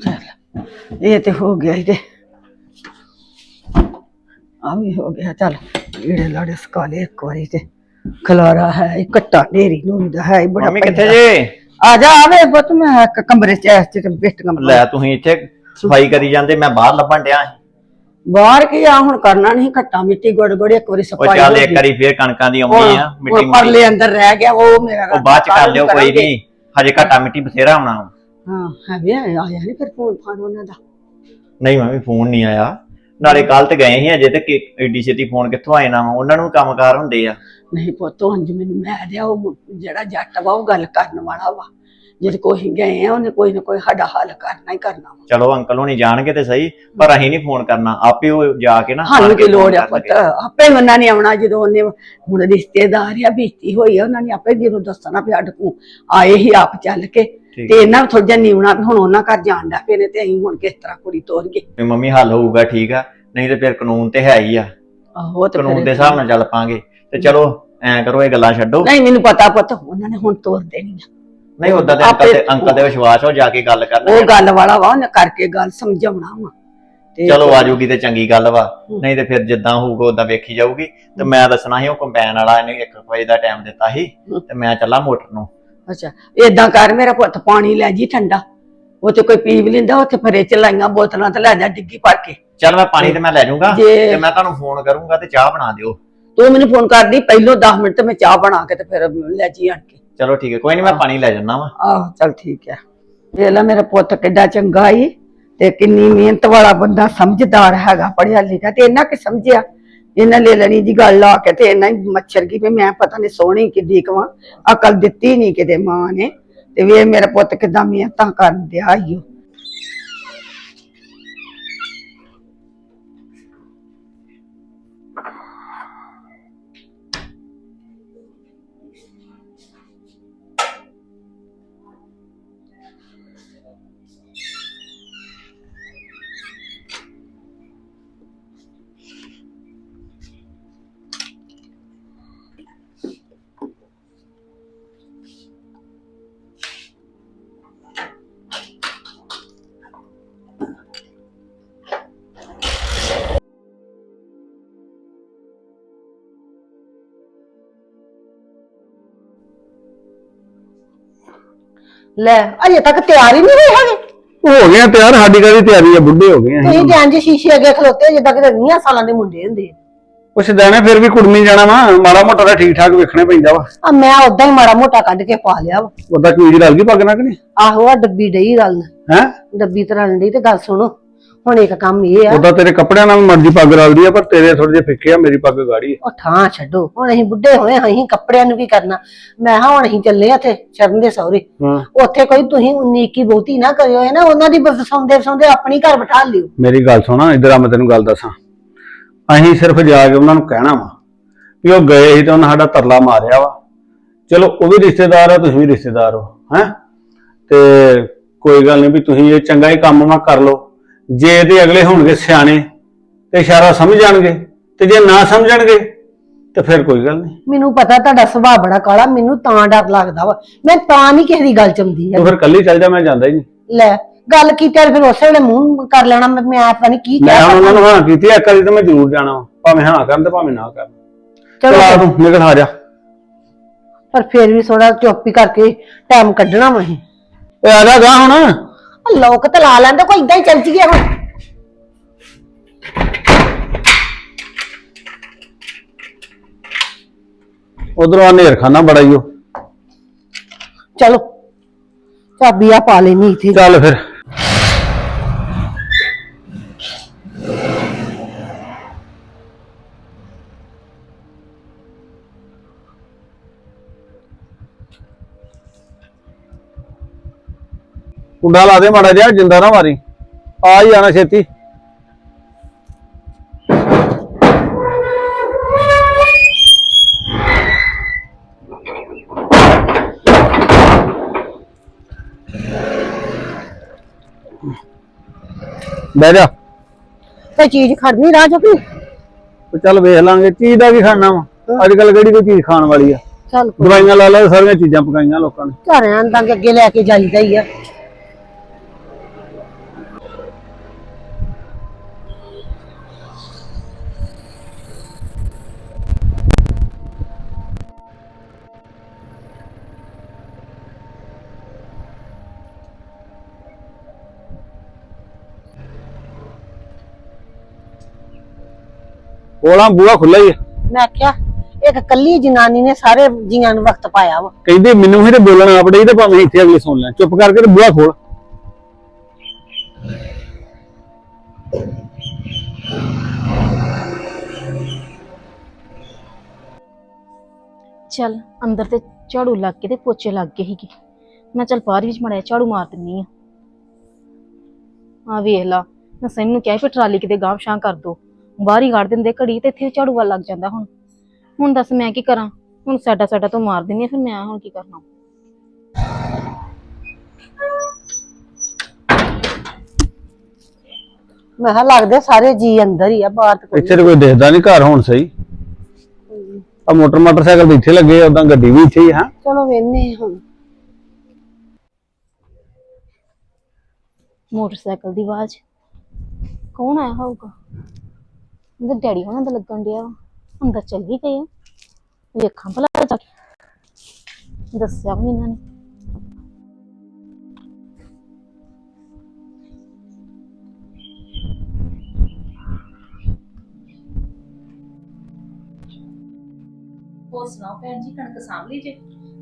ਚੱਲ ਇਹ ਤੇ ਹੋ ਗਿਆ ਇਹਦੇ ਆ ਵੀ ਹੋ ਗਿਆ ਚੱਲ ਜਿਹੜੇ ਲੜੇ ਸਕਾਲੇ ਇੱਕ ਵਾਰੀ ਤੇ ਖਲਾਰਾ ਹੈ ਇਹ ਕੱਟਾ ਢੇਰੀ ਨੂੰ ਦਾ ਹੈ ਬੜਾ ਮੰਮੀ ਕਿੱਥੇ। ਜੇ ਆ ਜਾ ਆਵੇ ਪੁੱਤ ਮੈਂ ਇੱਕ ਕਮਰੇ ਚ ਐਸ ਚ ਬਿਸਟ ਕਮਰਾ ਲੈ ਤੁਸੀਂ ਇੱਥੇ ਸਫ਼ਾਈ ਕਰੀ ਜਾਂਦੇ ਮੈਂ ਬਾਹਰ ਲੱਭਣ ਡਿਆ ਸੀ। ਬਾਹਰ ਕੀ ਆ ਹੁਣ ਕਰਨਾ ਨਹੀਂ ਕੱਟਾ ਮਿੱਟੀ ਗੋੜ ਗੋੜ ਇੱਕ ਵਾਰੀ ਉਹ ਸਫ਼ਾਈ ਚੱਲ ਇੱਕ। ਵਾਰੀ ਫੇਰ ਕਣਕਾਂ ਦੀ ਆਉਣੀ ਆ ਮਿੱਟੀ ਮੁੱਟੀ ਪਰਲੇ ਅੰਦਰ ਰਹਿ ਗਿਆ ਉਹ ਮੇਰਾ ਉਹ ਬਾਅਦ ਚ ਕਰ ਲਿਓ ਕੋਈ। ਨਹੀਂ ਹਜੇ ਘਟਾ ਮਿੱਟੀ ਬਥੇਰਾ ਆਉਣਾ ਹਾਂ ਆਇਆ ਨਹੀਂ ਫਿਰ ਫੋਨ ਫਾਨ ਉਹਨਾਂ ਦਾ। ਨਹੀਂ ਮੰਮੀ ਫੋਨ ਨਹੀਂ ਆਇਆ। ਨਾਲੇ ਕੱਲ ਤੇ ਗਏ ਸੀ ਅਜੇ ਤੇ ਕਿ- ਏਡੀ ਛੇਤੀ ਫੋਨ ਕਿੱਥੋਂ ਆਏ ਨਾ? ਉਹਨਾਂ ਨੂੰ ਕੰਮਕਾਰ ਹੁੰਦੇ ਆ। ਨਹੀਂ ਪੁੱਤ ਅੰਜ ਮੈਨੂੰ ਮੈਂ ਦਿਆ ਉਹ ਜਿਹੜਾ ਜੱਟ ਵਾ ਉਹ ਗੱਲ ਕਰਨ ਵਾਲਾ ਵਾ। ਜਦ ਕੋਈ ਗਏ ਆ ਉਹਨੇ ਕੋਈ ਨਾ ਕੋਈ ਸਾਡਾ ਹੱਲ ਕਰਨਾ ਹੀ ਕਰਨਾ ਵਾ। ਚਲੋ ਅੰਕਲ ਹੋਣੀ ਜਾਣਗੇ ਤੇ ਸਹੀ ਪਰ ਅਸੀਂ ਨਹੀਂ ਫੋਨ ਕਰਨਾ। ਆਪੇ ਉਹ ਜਾ ਕੇ ਨਾ ਸਾਨੂੰ ਆਣ ਕੀ ਕੇ ਲੋੜ phone ਆ ਪੁੱਤ? ਕਰਨਗੇ। ਆਪੇ ਉਹਨਾਂ ਨੇ ਆਉਣਾ ਜਦੋਂ ਉਹਨੇ ਹੁਣ ਰਿਸ਼ਤੇਦਾਰ ਆ ਬੀਤੀ ਹੋਈ ਆ ਉਹਨਾਂ ਨੇ ਆਪੇ ਜਿਹਨੂੰ ਦੱਸਣਾ ਵੀ ਸਾਡੇ ਕੋਲ ਆਏ ਹੀ ਆਪ ਚੱਲ ਕੇ। ਤੇ ਇਹਨਾਂ ਥੋੜਾ ਜਿਹਾ ਨਿਉਣਾ ਵੀ ਹੁਣ ਉਹਨਾਂ ਘਰ ਜਾਣ ਦਾ ਪਏ ਨੇ ਤੇ ਅਸੀਂ ਹੁਣ ਕਿਸ ਤਰ੍ਹਾਂ ਕੁੜੀ ਤੋਰੀਏ ਵੀ ਮੰਮੀ ਹੱਲ ਹੋਊਗਾ ਠੀਕ ਆ। ਨਹੀਂ ਤੇ ਫਿਰ ਕਾਨੂੰਨ ਤੇ ਹੈ ਹੀ ਆ। ਆਹੋ ਤੇ ਕਾਨੂੰਨ ਦੇ ਹਿਸਾਬ ਨਾਲ ਚੱਲ ਪਾਂਗੇ। ਤੇ ਚਲੋ ਐਂ ਕਰੋ ਇਹ ਗੱਲਾਂ ਛੱਡੋ। ਨਹੀਂ ਮੈਨੂੰ ਪਤਾ ਪੁੱਤ ਉਹਨਾਂ ਨੇ ਹੁਣ ਤੋਰ ਦੇਣੀ ਆ ਨਹੀਂ ਉਦਾਂ ਤੇ ਅੰਕਲ ਤੇ ਅੰਕਲ ਦੇ ਵਿਸ਼ਵਾਸ ਹੋ ਜਾ ਕੇ ਗੱਲ ਕਰਨਾ ਉਹ ਗੱਲ ਵਾਲਾ ਵਾ ਉਹਨੇ ਕਰਕੇ ਗੱਲ ਸਮਝਾਉਣਾ ਵਾ। ਚਲੋ ਆ ਜੂਗੀ ਤੇ ਚੰਗੀ ਗੱਲ ਵਾ। ਨਹੀਂ ਤੇ ਫਿਰ ਜਿੱਦਾਂ ਹੋਊਗਾ ਉਦਾਂ ਵੇਖੀ ਜਾਊਗੀ। ਤੇ ਮੈਂ ਦੱਸਣਾ ਸੀ ਉਹ ਕੰਪੈਨ ਵਾਲਾ ਇਹਨੇ 1 ਵਜੇ ਦਾ ਟਾਈਮ ਦਿੱਤਾ ਸੀ। ਤੇ ਮੈਂ ਚੱਲਾਂ ਮੋਟਰ ਨੂੰ। ਅੱਛਾ ਏਦਾਂ ਕਰ ਮੇਰਾ ਪੁੱਤ ਪਾਣੀ ਲੈ ਜੀ ਠੰਡਾ। ਉਹ ਤੇ ਕੋਈ ਪੀ ਵੀ ਲੈਂਦਾ ਉੱਥੇ ਫਰੇ ਚ ਲਾਈਆਂ ਬੋਤਲਾਂ ਤੇ ਲੈ ਜਾ ਡਿੱਗੀ ਭਰ ਕੇ। ਚੱਲ ਮੈਂ ਪਾਣੀ ਤੇ ਮੈਂ ਲੈ ਜਾਊਂਗਾ ਜੇ- ਤੇ ਮੈਂ ਤੁਹਾਨੂੰ ਫੋਨ ਕਰੂੰਗਾ ਤੇ ਚਾਹ ਬਣਾ ਦਿਓ। ਤੂੰ ਮੈਨੂੰ ਫੋਨ ਕਰਦੀ ਪਹਿਲੋਂ 10 ਮਿੰਟ ਤੇ ਮੈਂ ਚਾਹ ਬਣਾ ਕੇ ਤੇ ਫਿਰ ਲੈ ਜੀ ਆਣ ਕੇ। ਚਲੋ ਠੀਕ ਹੈ ਕੋਈ ਨਹੀਂ ਮੈਂ ਪਾਣੀ ਲੈ ਜਾਣਾ ਵਾ। ਆਹ ਚੱਲ ਠੀਕ ਹੈ। ਵੇਖ ਲੈ ਮੇਰਾ ਪੁੱਤ ਕਿੱਡਾ ਚੰਗਾ ਈ ਤੇ ਕਿੰਨੀ ਮਿਹਨਤ ਵਾਲਾ ਬੰਦਾ ਸਮਝਦਾਰ ਹੈਗਾ ਪੜਿਆ ਲਿਖਿਆ ਤੇ ਇਹਨਾਂ ਕਿ ਸਮਝਿਆ। ਇਹਨਾਂ ਲੈ ਲੈਣੀ ਦੀ ਗੱਲ ਲਾ ਕੇ ਤੇ ਇਹਨਾਂ ਹੀ ਮੱਛਰ ਕੀ ਵੀ ਮੈਂ ਪਤਾ ਨਹੀਂ ਸੋਹਣੀ ਕਿੱਡੀ ਕਵਾਂ ਅਕਲ ਦਿੱਤੀ ਨਹੀਂ ਕਿਤੇ ਮਾਂ ਨੇ। ਤੇ ਵੇ ਮੇਰਾ ਪੁੱਤ ਕਿਦਾਂ ਮਿਹਨਤਾਂ ਕਰਨ ਦਿਆ ਈ ਲੈ ਅਜੇ ਤੱਕ ਤਿਆਰ ਹੀ ਨਹੀਂ ਹੋਏ ਹੈਗੇ। ਹੋ ਗਏ ਆ ਤਿਆਰ ਸਾਡੀ ਕਾਹਦੀ ਤਿਆਰੀ ਆ ਬੁੱਢੇ ਹੋ ਗਏ ਆ ਤੁਸੀਂ ਤੇ ਇੰਜ ਸ਼ੀਸ਼ੇ ਅੱਗੇ ਖਲੋਤੇ ਜਿੱਦਾਂ ਕਿਤੇ 20 ਸਾਲਾਂ ਦੇ ਮੁੰਡੇ ਹੁੰਦੇ ਆ। ਕੁਛ ਦਾਣੇ ਫਿਰ ਵੀ ਕੁੜਮੀ ਜਾਣਾ ਵਾ ਮਾੜਾ ਮੋਟਾ ਤਾਂ ਠੀਕ ਠਾਕ ਵੇਖਣਾ ਪੈਂਦਾ ਵਾ। ਆ ਮੈਂ ਉਦਾਂ ਹੀ ਮਾੜਾ ਮੋਟਾ ਕੱਢ ਕੇ ਪਾ ਲਿਆ ਵਾ। ਉਹਦਾ ਕਮੀਜ਼ ਰਲ ਗਈ ਪੱਗ ਨਾ ਕਿ ਨਹੀਂ? ਆਹੋ ਆ ਡੱਬੀ ਡਈ ਰਲਣ। ਹੈ? ਡੱਬੀ ਤੇ ਰਲਣ ਡਈ ਤੇ ਗੱਲ ਸੁਣੋ। ਹੁਣ ਇੱਕ ਕੰਮ ਇਹ ਆ। ਉਹਦਾ ਤੇਰੇ ਕੱਪੜਿਆਂ ਨਾਲ ਮਰਜ਼ੀ ਪੱਗ ਰਲਦੀ ਆ ਪਰ ਤੇਰੇ ਥੋੜੇ ਜਿਹੇ ਫਿੱਕੇ ਆ ਮੇਰੀ ਪੱਗ ਗਾੜੀ ਆ। ਉਹ ਠਾਂ ਛੱਡੋ। ਹੁਣ ਅਸੀਂ ਬੁੱਢੇ ਹੋਏ ਹਾਂ, ਅਸੀਂ ਕੱਪੜਿਆਂ ਨੂੰ ਕੀ ਕਰਨਾ? ਮੈਂ ਹਾਂ ਹੁਣ ਅਸੀਂ ਚੱਲੇ ਆ ਇੱਥੇ ਸ਼ਰਨ ਦੇ ਸਹੁਰੇ। ਹਾਂ। ਉੱਥੇ ਕੋਈ ਤੁਸੀਂ ਉਨੀ ਕੀ ਬਹੁਤੀ ਨਾ ਕਰਿਓ ਹੈ ਨਾ? ਉਹਨਾਂ ਦੀ ਵਸਾਉਂਦੇ ਵਸਾਉਂਦੇ ਆਪਣੀ ਘਰ ਬਿਠਾ ਲਿਓ। ਮੇਰੀ ਗੱਲ ਸੁਣਾ ਇਧਰ ਆ ਮੈਂ ਤੈਨੂੰ ਗੱਲ ਦੱਸਾਂ। ਅਸੀਂ ਸਿਰਫ ਜਾ ਕੇ ਉਹਨਾਂ ਨੂੰ ਕਹਿਣਾ ਵਾ ਵੀ ਉਹ ਗਏ ਸੀ ਤੇ ਉਹਨਾਂ ਸਾਡਾ ਤਰਲਾ ਮਾਰਿਆ ਵਾ। ਚਲੋ ਉਹ ਵੀ ਰਿਸ਼ਤੇਦਾਰ ਆ ਤੁਸੀਂ ਵੀ ਰਿਸ਼ਤੇਦਾਰ ਹੋ ਹੈ? ਤੇ ਕੋਈ ਗੱਲ ਨਹੀਂ ਵੀ ਤੁਸੀਂ ਇਹ ਚੰਗਾ ਹੀ ਕੰਮ ਵਾ ਕਰ ਲਓ। ਜੇ ਇਹਦੇ ਅਗਲੇ ਹੋਣਗੇ ਸਿਆਣੇ ਤੇ ਇਸ਼ਾਰਾ ਸਮਝ ਜਾਣਗੇ ਤੇ ਜੇ ਨਾ ਸਮਝਣਗੇ ਤੇ ਫਿਰ ਕੋਈ ਗੱਲ ਨਹੀਂ। ਮੈਨੂੰ ਪਤਾ ਤੁਹਾਡਾ ਸੁਭਾਅ ਬੜਾ ਕਾਲਾ ਮੈਨੂੰ ਤਾਂ ਡਰ ਲੱਗਦਾ ਵਾ। ਮੈਂ ਤਾਂ ਨਹੀਂ ਕਿਸੇ ਦੀ ਗੱਲ ਚੰਦੀ ਤੂੰ ਫਿਰ ਕੱਲੀ ਚੱਲ ਜਾ ਮੈਂ ਜਾਂਦਾ ਹੀ ਨਹੀਂ। ਲੈ ਗੱਲ ਕੀਤੀ ਤੇ ਫਿਰ ਉਸੇ ਵੇਲੇ ਮੂੰਹ ਕਰ ਲੈਣਾ ਮੈਂ ਮੈਂ ਪਤਾ ਨਹੀਂ ਕੀ ਮੈਂ ਹੁਣ ਉਹਨਾਂ ਨੂੰ ਹਾਂ ਕੀਤੀ ਇੱਕ ਵਾਰੀ ਤਾਂ ਮੈਂ ਜ਼ਰੂਰ ਜਾਣਾ ਵਾ। ਭਾਵੇਂ ਹਾਂ ਕਰਨ ਤੇ ਭਾਵੇਂ ਨਾ ਕਰਨ। ਚਲੋ ਚਲਾ ਤੂੰ ਨਿਕਲ ਆ ਜਾ। ਪਰ ਫਿਰ ਵੀ ਥੋੜਾ ਚੁੱਪ ਹੀ ਕਰਕੇ ਟਾਈਮ ਕੱਢਣਾ ਵਾ ਅਸੀਂ। ਓਏ ਆ ਜਾ ਗਾ ਹੁਣ। ਆਹ ਲੋਕ ਤਾਂ ਲਾ ਲੈਂਦੇ ਕੋਈ ਇਦਾਂ ਹੀ ਚੱਲ ਜੀਏ ਹੁਣ। ਉਧਰੋਂ ਆ ਨੇਰਖਾਨਾ ਬੜਾ ਈ ਓ। ਚਲੋ ਚਾਬੀ ਆ ਪਾ ਲੈਣੀ ਇੱਥੇ। ਚੱਲ ਫਿਰ। ਕੁੰਡਾ ਲਾ ਦੇ ਮਾੜਾ ਜਿਹਾ ਜਿੰਦਾ ਨਾ ਮਾਰੀ। ਆ ਹੀ ਆਣਾ ਛੇਤੀ। ਬਹਿ ਜਾ। ਤੇ ਚੀਜ਼ ਖੜਨੀ ਰਾਹ ਚੋਂ ਤੇ ਚੱਲ ਵੇਖ ਲਾਂਗੇ ਚੀਜ਼ ਦਾ ਕੀ ਖਾਣਾ ਵਾ? ਅੱਜ ਕੱਲ ਕਿਹੜੀ ਕੋਈ ਚੀਜ਼ ਖਾਣ ਵਾਲੀ ਆ? ਚੱਲ ਦਵਾਈਆਂ ਲਾ ਲਾ ਸਾਰੀਆਂ ਚੀਜ਼ਾਂ ਪਕਾਈਆਂ ਲੋਕਾਂ ਨੇ। ਘਰਾਂ ਦਾ ਅੱਗੇ ਲੈ ਕੇ ਜਾਈਦਾ ਹੀ ਆ। ਕੋਲਾ ਬੂਹਾ ਖੁੱਲਾ ਹੀ ਆ। ਮੈਂ ਕਿਹਾ ਇੱਕ ਕੱਲੀ ਜਨਾਨੀ ਨੇ ਸਾਰੇ ਜੀਆਂ ਨੂੰ ਵਕਤ ਪਾਇਆ ਵਾ। ਕਹਿੰਦੇ ਮੈਨੂੰ ਹੀ ਤੇ ਬੋਲਣ ਆਪ ਡਈ ਤੇ ਭਾਵੇਂ ਇੱਥੇ ਅਗਲੇ ਸੁਣ ਲੈਣ ਚੁੱਪ ਕਰਕੇ ਤੇ ਬੂਹਾ ਖੋਲ। ਚੱਲ ਅੰਦਰ ਤੇ ਝਾੜੂ ਲੱਗ ਕੇ ਤੇ ਪੋਚੇ ਲੱਗ ਗਏ ਸੀਗੇ। ਮੈਂ ਚੱਲ ਬਾਹਰ ਵਿੱਚ ਮੜਿਆ ਝਾੜੂ ਮਾਰ ਦਿੰਨੀ ਆ। ਆ ਵੇਖ ਲਾ ਮੈਂ ਸੈਨ ਨੂੰ ਕਿਹਾ ਵੀ ਟਰਾਲੀ ਕਿਤੇ ਗਾਂਵ ਸ਼ਾਂ ਕਰ ਦੋ। ਬਾਹਰ ਹੀ ਕੱਢ ਦਿੰਦੇ ਘੜੀ ਤੇ ਇੱਥੇ ਝਾੜੂ ਵੱਲ ਲੱਗ ਜਾਂਦਾ ਹੁਣ। ਹੁਣ ਦੱਸ ਮੈਂ ਕੀ ਕਰਾਂ? ਹੁਣ ਸਾਡਾ ਸਾਡਾ ਤੋਂ ਮਾਰ ਦਿੰਨੀ ਆ ਫਿਰ ਮੈਂ ਹੁਣ ਕੀ ਕਰਨਾ? ਮੈਂ ਕਿਹਾ ਲੱਗਦੇ ਸਾਰੇ ਜੀ ਅੰਦਰ ਹੀ ਆ ਬਾਹਰ ਤੇ ਕੋਈ ਇੱਥੇ ਤੇ ਕੋਈ ਦਿਖਦਾ ਨਹੀਂ ਘਰ ਹੁਣ ਸਹੀ। ਆ ਮੋਟਰ ਮੋਟਰਸਾਈਕਲ ਤੇ ਇੱਥੇ ਲੱਗੇ ਉਦਾਂ ਗੱਡੀ ਵੀ ਇੱਥੇ ਹੀ ਹੈ? ਚਲੋ ਵੇਨੇ ਹੁਣ। ਮੋਟਰਸਾਈਕਲ ਦੀ ਆਵਾਜ਼। ਕੌਣ ਆਇਆ ਹੋਊਗਾ? ਅੰਦਰ ਡੈਡੀ ਹੋਣਾ ਦਾ ਲੱਗਣ ਡਿਆ ਵਾ। ਅੰਦਰ ਚੱਲ ਵੀ ਗਏ ਆ। ਵੇਖਾਂ ਭਲਾ ਜਾ ਕੇ। ਦੱਸਿਆ ਵੀ ਨੀ ਇਹਨਾਂ ਨੇ। ਹੋਰ ਸੁਣਾਓ ਭੈਣ ਜੀ ਕਣਕ ਸਾਂਭ ਲਈ ਜੇ?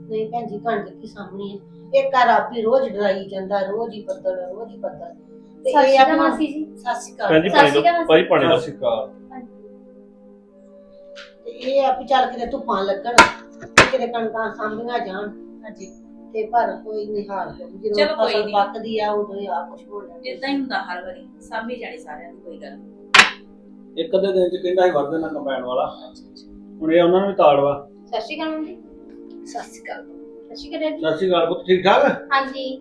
ਨਹੀਂ ਭੈਣ ਜੀ ਕਣਕ ਕੀ ਸਾਹਮਣੇ ਹੈ ਇਹ ਘਰ ਆਪ ਹੀ ਰੋਜ਼ ਡਰਾਈ ਜਾਂਦਾ ਰੋਜ਼ ਹੀ ਬੱਦਲ ਰੋਜ਼ ਹੀ ਬੱਦਲ ਤੇ ਸਤਿ ਸ਼੍ਰੀ ਇਹ ਅਕਾਲ ਆਪਣਾ ਮਾਸੀ ਜੀ। ਸਤਿ ਸ਼੍ਰੀ ਅਕਾਲ। ਭੈਣ ਜੀ ਸਤਿ ਪਾਣੀ ਸ਼੍ਰੀ ਦੋ ਅਕਾਲ ਭਾਈ ਪਾਣੀ ਦੋ ਤੇ ਇਹ ਆ ਵੀ ਚੱਲ ਕਿਤੇ ਧੁੱਪਾਂ ਲੱਗਣ ਕਿਤੇ ਕਣਕਾਂ ਸਾਂਭੀਆਂ ਜਾਣ ਹਾਂਜੀ। ਤੇ ਪਰ ਕੋਈ ਨਹੀਂ ਹਾਲ ਜਦੋਂ ਚਲੋ ਕੋਈ ਫਸਲ ਨੀ। ਪੱਕਦੀ ਆ ਉਦੋਂ ਹੀ ਆ ਕੁਛ ਹੋ ਜਾਂਦਾ। ਇਦਾਂ ਹੀ ਹੁੰਦਾ ਹਰ ਵਾਰੀ ਸਾਂਭੀ ਜਾਣੀ ਸਾਰਿਆਂ ਦੀ ਕੋਈ ਗੱਲ ਨੀ। ਇੱਕ ਅੱਧੇ ਦਿਨ ਚ ਕਹਿੰਦਾ ਸੀ ਵਰ ਦੇਣਾ ਕੰਬਾਈਨ ਵਾਲਾ। ਹੁਣ ਇਹ ਉਹਨਾਂ ਨੂੰ ਵੀ ਤਾੜਵਾ। ਸਤਿ ਸ਼੍ਰੀ ਅਕਾਲ ਮੰਮੀ। ਸਤਿ ਸ਼੍ਰੀ ਅਕਾਲ। ਸਤਿ ਸ਼੍ਰੀ ਅਕਾਲ ਡੈਡੀ। ਸਤਿ ਸ਼੍ਰੀ ਅਕਾਲ ਪੁੱਤ ਠੀਕ ਠਾਕ? ਹਾਂਜੀ।